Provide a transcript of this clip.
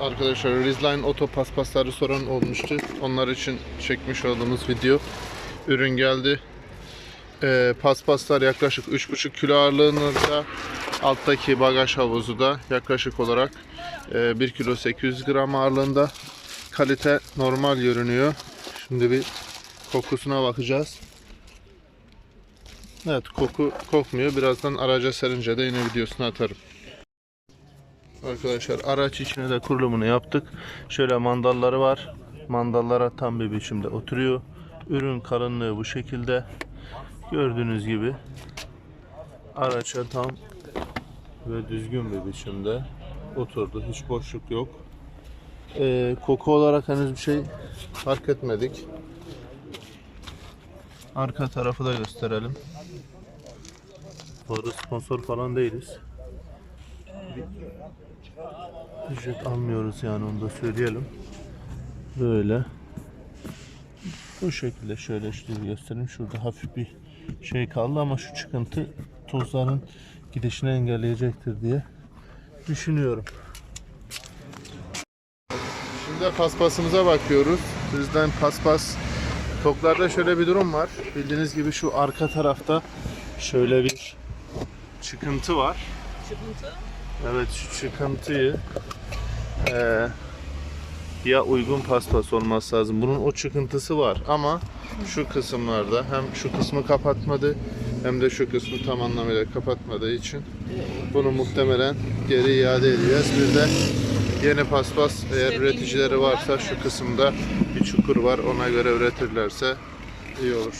arkadaşlar. Rizline Auto paspasları soran olmuştu. Onlar için çekmiş olduğumuz video. Ürün geldi. Ee, paspaslar yaklaşık 3,5 kilo ağırlığında. Alttaki bagaj havuzu da yaklaşık olarak e, 1 kilo 800 gram ağırlığında. Kalite normal görünüyor. Şimdi bir kokusuna bakacağız. Evet koku kokmuyor. Birazdan araca serince de yine videosunu atarım. Arkadaşlar araç içine de kurulumunu yaptık. Şöyle mandalları var. Mandallara tam bir biçimde oturuyor. Ürün kalınlığı bu şekilde. Gördüğünüz gibi araça tam ve düzgün bir biçimde oturdu. Hiç boşluk yok. Ee, koku olarak henüz bir şey fark etmedik. Arka tarafı da gösterelim. Bu arada sponsor falan değiliz. Ücret almıyoruz yani onu da söyleyelim. Böyle. Bu şekilde şöyle şöyle göstereyim. Şurada hafif bir şey kaldı ama şu çıkıntı tozların gidişini engelleyecektir diye düşünüyorum. Şimdi paspasımıza bakıyoruz. Bizden paspas Toklarda şöyle bir durum var. Bildiğiniz gibi şu arka tarafta şöyle bir çıkıntı var. Çıkıntı. Evet şu çıkıntıyı eee, ya uygun paspas olması lazım. Bunun o çıkıntısı var ama şu kısımlarda hem şu kısmı kapatmadı hem de şu kısmı tam anlamıyla kapatmadığı için bunu muhtemelen geri iade edeceğiz. Bir de yeni paspas eğer üreticileri varsa şu kısımda bir çukur var ona göre üretirlerse iyi olur.